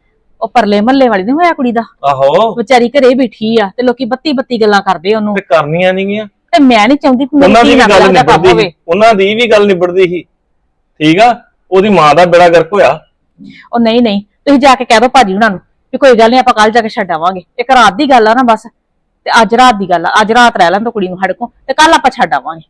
ਉਹ ਪਰਲੇ ਮਹੱਲੇ ਵਾਲੀ ਨਹੀਂ ਹੋਇਆ ਕੁੜੀ ਦਾ? ਆਹੋ। ਵਿਚਾਰੀ ਘਰੇ ਬੈਠੀ ਆ ਤੇ ਲੋਕੀ ਬੱਤੀ ਬੱਤੀ ਗੱਲਾਂ ਕਰਦੇ ਉਹਨੂੰ। ਤੇ ਕਰਨੀਆਂ ਨਹੀਂ ਗੀਆਂ। ਤੇ ਮੈਂ ਨਹੀਂ ਚਾਹੁੰਦੀ ਕਿ ਮੇਰੀ ਧੀ ਦੀ ਵੀ ਨਾਲ ਗੱਲ ਜਿਹਾ ਕੰਮ ਨਿਬੜਦੀ ਹੋਵੇ। ਸੀ। ਉਹਨਾਂ ਦੀ ਵੀ ਗੱਲ ਨਿਬੜਦੀ ਸੀ। ਠੀਕ ਆ? ਉਹਦੀ ਮਾਂ ਦਾ ਬੇੜਾ ਗਰਕ ਹੋਇਆ। ਉਹ ਨਹੀਂ ਨਹੀਂ। ਤੁਸੀਂ ਜਾ ਕੇ ਕਹਿ ਦੋ ਭਾਜੀ ਉਹਨਾਂ ਨੂੰ ਵੀ ਕੋਈ ਗੱਲ ਨਹੀਂ ਆਪਾਂ ਕੱਲ ਜਾ ਕੇ ਛੱਡ ਆਵਾਂਗੇ। ਇੱਕ ਰਾਤ ਦੀ ਗੱਲ ਆ ਨਾ ਬਸ। ਤੇ ਅੱਜ ਰਾਤ ਦੀ ਗੱਲ ਆ। ਅੱਜ ਰਾਤ ਰਹਿ ਲੈਣ ਤੋਂ ਕੁੜੀ ਨੂੰ ਸਾਡੇ ਕੋਲ ਤੇ ਕੱਲ ਆਪਾਂ ਛੱਡ ਆਵਾਂਗੇ।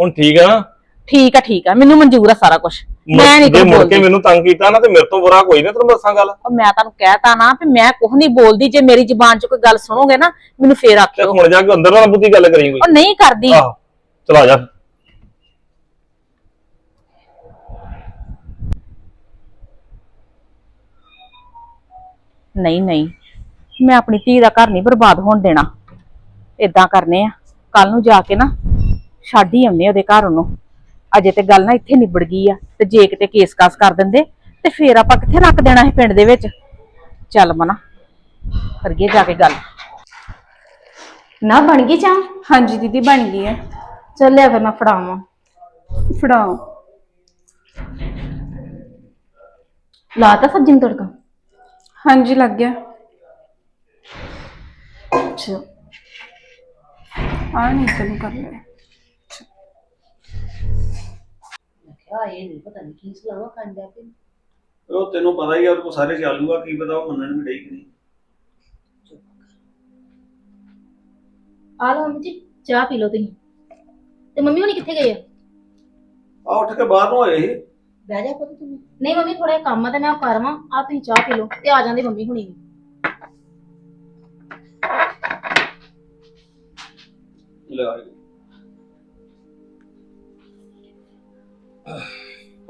ਹੁਣ ਠੀਕ ਆ ਨਾ? ਠੀਕ ਆ ਠੀਕ ਆ। ਮੈਨੂੰ ਮਨਜ਼ੂਰ ਆ ਸਾਰਾ ਕੁਝ ਮੈਂ ਨਹੀਂ ਜੇ ਕੁਝ ਮੁੜ ਕੇ ਬੋਲਦੀ। ਮੈਨੂੰ ਤੰਗ ਕੀਤਾ ਨਾ ਤੇ ਮੇਰੇ ਤੋਂ ਬੁਰਾ ਕੋਈ ਨਹੀਂ ਤੈਨੂੰ ਦੱਸਾਂ ਗੱਲ। ਉਹ ਮੈਂ ਤੁਹਾਨੂੰ ਕਹਿਤਾ ਨਾ ਵੀ ਮੈਂ ਕੁਝ ਨਹੀਂ ਬੋਲਦੀ। ਜੇ ਮੇਰੀ ਜ਼ੁਬਾਨ 'ਚ ਕੋਈ ਗੱਲ ਸੁਣੋਗੇ ਨਾ ਮੈਨੂੰ ਫੇਰ ਤੇ ਆਖਿਓ। ਹੁਣ ਜਾ ਕੇ ਅੰਦਰ ਨਾਲ ਬੁੱਧੀ ਗੱਲ ਕਰੀ ਕੋਈ ਉਹ ਨਹੀਂ ਕਰਦੀ। ਆਹੋ ਚਲਾ ਜਾ। ਨਹੀਂ ਨਹੀਂ। ਮੈਂ ਆਪਣੀ ਧੀ ਦਾ ਘਰ ਨਹੀਂ ਬਰਬਾਦ ਹੋਣ ਦੇਣਾ। ਇਦਾਂ ਕਰਨੇ ਆ। ਕੱਲ ਨੂੰ ਜਾ ਕੇ ਨਾ ਛੱਡ ਹੀ ਆਉਂਦੇ ਉਹਦੇ ਘਰ ਉਹਨੂੰ। ਅਜੇ ਤੇ ਗੱਲ ਨਾ ਇੱਥੇ ਨਿਬੜ ਗਈ ਆ ਤੇ ਜੇ ਕਿਤੇ ਕੇਸ ਕਾਸ ਕਰ ਦਿੰਦੇ ਤੇ ਫੇਰ ਆਪਾਂ ਕਿੱਥੇ ਰੱਖ ਦੇਣਾ ਸੀ ਪਿੰਡ ਦੇ ਵਿੱਚ? ਚੱਲ ਮਨਾ ਕਰੀਏ ਜਾ ਕੇ ਗੱਲ। ਨਾ ਬਣ ਗਈ ਚਾਹ? ਹਾਂਜੀ ਦੀਦੀ ਬਣ ਗਈ ਹੈ ਚੱਲ ਫਿਰ ਮੈਂ ਫੜਾਵਾਂ। ਫੜਾਓ। ਲਾਤਾ ਸਬਜ਼ੀ ਨੂੰ ਤੜਕਾ? ਹਾਂਜੀ ਲੱਗ ਗਿਆ। ਅੱਛਾ। ਆ ਨਹੀਂ ਤੈਨੂੰ ਕਰ ਲਿਆ। ਕਿਹਾ ਇਹ ਨਹੀਂ ਪਤਾ ਨਹੀਂ ਕੀ ਸਲਾਵਾ ਖਾਂਦਾ ਪਈ ਉਹ ਤੈਨੂੰ ਪਤਾ ਹੀ ਆ ਉਹ ਕੋ ਸਾਰੇ ਚਾਲੂਗਾ ਕੀ ਪਤਾ ਉਹ ਮੰਨਣ ਵੀ ਡਈ ਕਿ ਨਹੀਂ। ਆ ਲਓ ਮੰਮੀ ਜੀ ਚਾਹ ਪੀ ਲਓ ਤੁਸੀਂ। ਤੇ ਮੰਮੀ ਹੁਣੀ ਕਿੱਥੇ ਗਏ ਆ? ਆ ਉੱਠ ਕੇ ਬਾਹਰ ਨੂੰ ਹੋਏ ਸੀ। ਬਹਿ ਜਾ ਪੁੱਤ ਤੂੰ ਨਹੀਂ ਮੰਮੀ ਥੋੜਾ ਕੰਮ ਆ ਤੇ ਮੈਂ ਉਹ ਕਰਵਾਂ ਆ ਤੁਸੀਂ ਚਾਹ ਪੀ ਲਓ ਤੇ ਆ ਜਾਂਦੇ ਮੰਮੀ ਹੁਣੀ। ਵੀ ਲੈ ਆ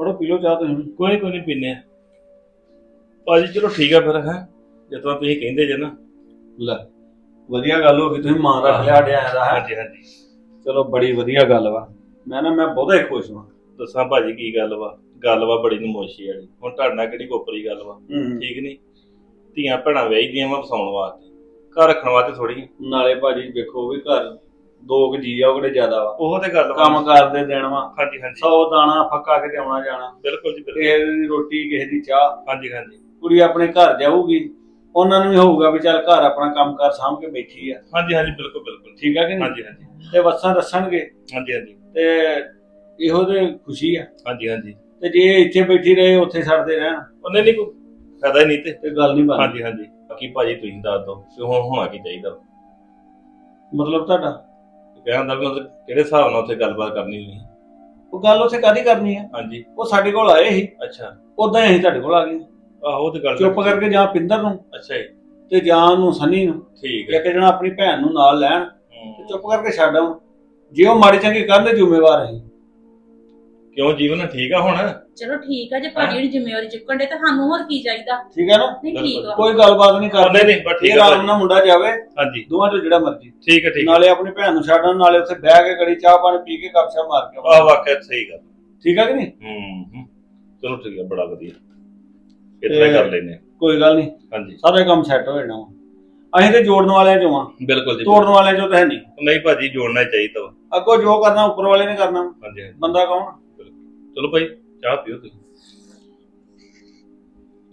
ਥੋੜਾ ਪੀ ਲਓ ਚਾਹ ਤੁਸੀਂ। ਕੋਈ ਕੋਈ ਨਹੀਂ ਪੀਨੇ ਆ। ਭਾਜੀ ਚਲੋ ਠੀਕ ਆ ਫਿਰ ਹੈ? ਜਿਤਨਾ ਤੁਸੀਂ ਕਹਿੰਦੇ ਜੇ ਨਾ। ਲੈ ਵਧੀਆ ਗੱਲ ਹੋ ਗਈ ਤੁਸੀਂ ਮਾਂ ਰੱਖ ਲਿਆ ਸਾਡੇ ਆਇਆ ਦਾ ਹੈ? ਹਾਂਜੀ ਹਾਂਜੀ। ਚਲੋ ਬੜੀ ਵਧੀਆ ਗੱਲ ਵਾ। ਮੈਂ ਨਾ ਮੈਂ ਬਹੁਤਾ ਹੀ ਖੁਸ਼ ਹਾਂ ਦੱਸਾਂ ਭਾਜੀ ਕੀ ਗੱਲ ਵਾ। ਗੱਲ ਵਾ ਬੜੀ ਨਮੋਸ਼ੀ ਵਾਲੀ। ਹੁਣ ਤੁਹਾਡੇ ਨਾਲ ਕਿਹੜੀ ਕੋਪਰੀ ਗੱਲ ਵਾ? ਹੂੰ ਠੀਕ ਨਹੀਂ ਧੀਆਂ ਭੈਣਾਂ ਵਿਆਹੀ ਦੀਆਂ ਵਾ ਵਸਾਉਣ ਵਾਸਤੇ। ਘਰ ਰੱਖਣ ਵਾਸਤੇ ਥੋੜੀ ਨਾਲੇ ਭਾਜੀ ਵੇਖੋ ਵੀ ਘਰ ਦੋ ਕੁ ਜੀ ਆ ਉਹ ਕਿਹੜੇ ਜ਼ਿਆਦਾ ਵਾ। ਉਹ ਤੇ ਗੱਲ ਵਾ। ਕੰਮ ਕਰਦੇ ਦੇਣ ਵਾ। ਹਾਂਜੀ ਹਾਂਜੀ। ਸੌ ਦਾਣਾ ਫੱਕਾ ਕੇ ਤੇ ਆਉਣਾ ਜਾਣਾ। ਬਿਲਕੁਲ ਜੀ ਬਿਲਕੁਲ। ਕਿਸੇ ਦੀ ਰੋਟੀ ਕਿਸੇ ਦੀ ਚਾਹ। ਹਾਂਜੀ ਹਾਂਜੀ। ਕੁੜੀ ਆਪਣੇ ਘਰ ਜਾਊਗੀ ਉਹਨਾਂ ਨੂੰ ਵੀ ਹੋਊਗਾ ਵੀ ਚੱਲ ਘਰ ਆਪਣਾ ਕੰਮ ਕਰ ਸਾਂਭ ਕੇ ਬੈਠੀ ਆ। ਹਾਂਜੀ ਹਾਂਜੀ ਬਿਲਕੁਲ ਬਿਲਕੁਲ। ਠੀਕ ਆ ਕਿ ਨਹੀਂ? ਹਾਂਜੀ ਹਾਂਜੀ। ਤੇ ਵਸਾਂ ਦੱਸਣਗੇ। ਹਾਂਜੀ ਹਾਂਜੀ। ਤੇ ਇਹੋ ਤੇ ਖੁਸ਼ੀ ਆ। ਹਾਂਜੀ ਹਾਂਜੀ। ਤੇ ਜੇ ਇੱਥੇ ਬੈਠੀ ਰਹੇ ਉੱਥੇ ਛੱਡਦੇ ਰਹਿਣ। ਉਹਨੇ ਨਹੀਂ ਕੋਈ ਫਾਇਦਾ ਹੀ ਨਹੀਂ ਤੇ। ਤੇ ਗੱਲ ਨਹੀਂ ਬਣਦੀ। ਹਾਂਜੀ ਹਾਂਜੀ। ਬਾਕੀ ਭਾਜੀ ਤੁਸੀਂ ਦੱਸ ਦਿਓ ਕਿ ਹੁਣ ਹੋਣਾ ਕੀ ਚਾਹੀਦਾ? ਮਤਲਬ ਤੁਹਾਡਾ? ਕਹਿਣ ਦਾ ਵੀ ਮਤਲਬ ਕਿਹੜੇ ਹਿਸਾਬ ਨਾਲ ਉੱਥੇ ਗੱਲਬਾਤ ਕਰਨੀ ਹੋਈ? ਉਹ ਗੱਲ ਉੱਥੇ ਕਾਦੀ ਕਰਨੀ ਆ? ਹਾਂਜੀ। ਉਹ ਸਾਡੇ ਕੋਲ ਆਏ ਸੀ। ਅੱਛਾ। ਉਦਾਂ ਹੀ ਅਸੀਂ ਤੁਹਾਡੇ ਕੋਲ ਆ ਗਏ। ਆਹੋ ਉਹ ਤੇ ਗੱਲ ਚੁੱਪ ਕਰਕੇ ਜਾਂ ਪਿੰਦਰ ਨੂੰ ਅੱਛਾ ਜੀ। ਤੇ ਜਾਂ ਨੂੰ ਸਨੀ ਨੂੰ ਠੀਕ ਹੈ। ਇੱਕ ਜਣਾ ਆਪਣੀ ਭੈਣ ਨੂੰ ਨਾਲ ਲੈਣ ਤੇ ਹੂੰ। ਚੁੱਪ ਕਰਕੇ ਛੱਡ ਆਉਣ। ਜੇ ਉਹ ਮਾੜੀ ਚੰਗੀ ਕਰਨ ਦੇ ਜ਼ਿੰਮੇਵਾਰ ਅਸੀਂ। ਕਿਉਂ ਜੀਵਨ ਠੀਕ ਆ ਹੁਣ? ਚਲੋ ਠੀਕ ਆ ਜੇ ਭਾਜੀ ਦੀ ਜ਼ਿੰਮੇਵਾਰੀ ਚੁੱਕਣ ਦੇ ਤਾਂ ਸਾਨੂੰ ਹੋਰ ਕੀ ਚਾਹੀਦਾ? ਠੀਕ ਹੈ ਨਾ? ਨਹੀਂ ਠੀਕ ਆ। ਕੋਈ ਗੱਲਬਾਤ ਨਹੀਂ ਕਰਦੇ। ਨਹੀਂ ਬਸ ਠੀਕ ਇਹ ਆ ਆਰਾਮ ਨਾਲ ਮੁੰਡਾ ਜਾਵੇ ਹਾਂਜੀ। ਦੋਵਾਂ ਚੋਂ ਜਿਹੜਾ ਮਰਜ਼ੀ। ਠੀਕ ਹੈ ਠੀਕ ਹੈ ਨਾਲੇ ਆਪਣੀ ਭੈਣ ਨੂੰ ਛੱਡਣ ਨਾਲੇ ਉੱਥੇ ਬਹਿ ਕੇ ਗੜੀ ਚਾਹ ਪਾਣੀ ਪੀ ਕੇ ਕੱਪਸ਼ਾ ਮਾਰ ਕੇ ਆਉਣਾ। ਆਹ ਵਾਕਿਆ ਸਹੀ ਗੱਲ। ਠੀਕ ਹੈ ਕਿ ਨਹੀਂ? ਹੂੰ ਹੂੰ। ਚਲੋ ਠੀਕ ਹੈ ਬੜਾ ਵਧੀਆ। ਇਤਨਾ ਕਰ ਲੈਨੇ ਕੋਈ ਗੱਲ ਨਹੀਂ। ਹਾਂਜੀ। ਸਾਰਾ ਕੰਮ ਸੈੱਟ ਹੋ ਜਾਣਾ ਵਾ ਅਸੀਂ ਤੇ ਜੋੜਨ ਵਾਲਿਆਂ ਚੋਂ ਆ। ਬਿਲਕੁਲ ਜੀ। ਤੋੜਨ ਵਾਲਿਆਂ ਚੋਂ ਤਾਂ ਹੈ ਨਹੀਂ। ਨਹੀਂ ਭਾਜੀ ਜੋੜਨਾ ਹੀ ਚਾਹੀਦਾ ਵਾ। ਅੱਗੋਂ ਜੋ ਕਰਨਾ ਉੱਪਰ ਵਾਲੇ ਨੇ ਕਰਨਾ। ਹਾਂਜੀ ਹਾਂਜੀ। ਬੰਦਾ ਕੌਣ? ਚਲੋ ਭਾਈ ਚਾਹ ਪੀਓ ਤੁਸੀਂ।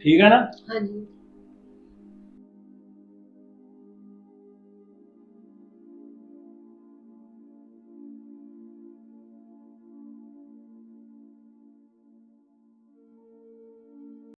ਠੀਕ ਹੈ ਨਾ? ਹਾਂਜੀ।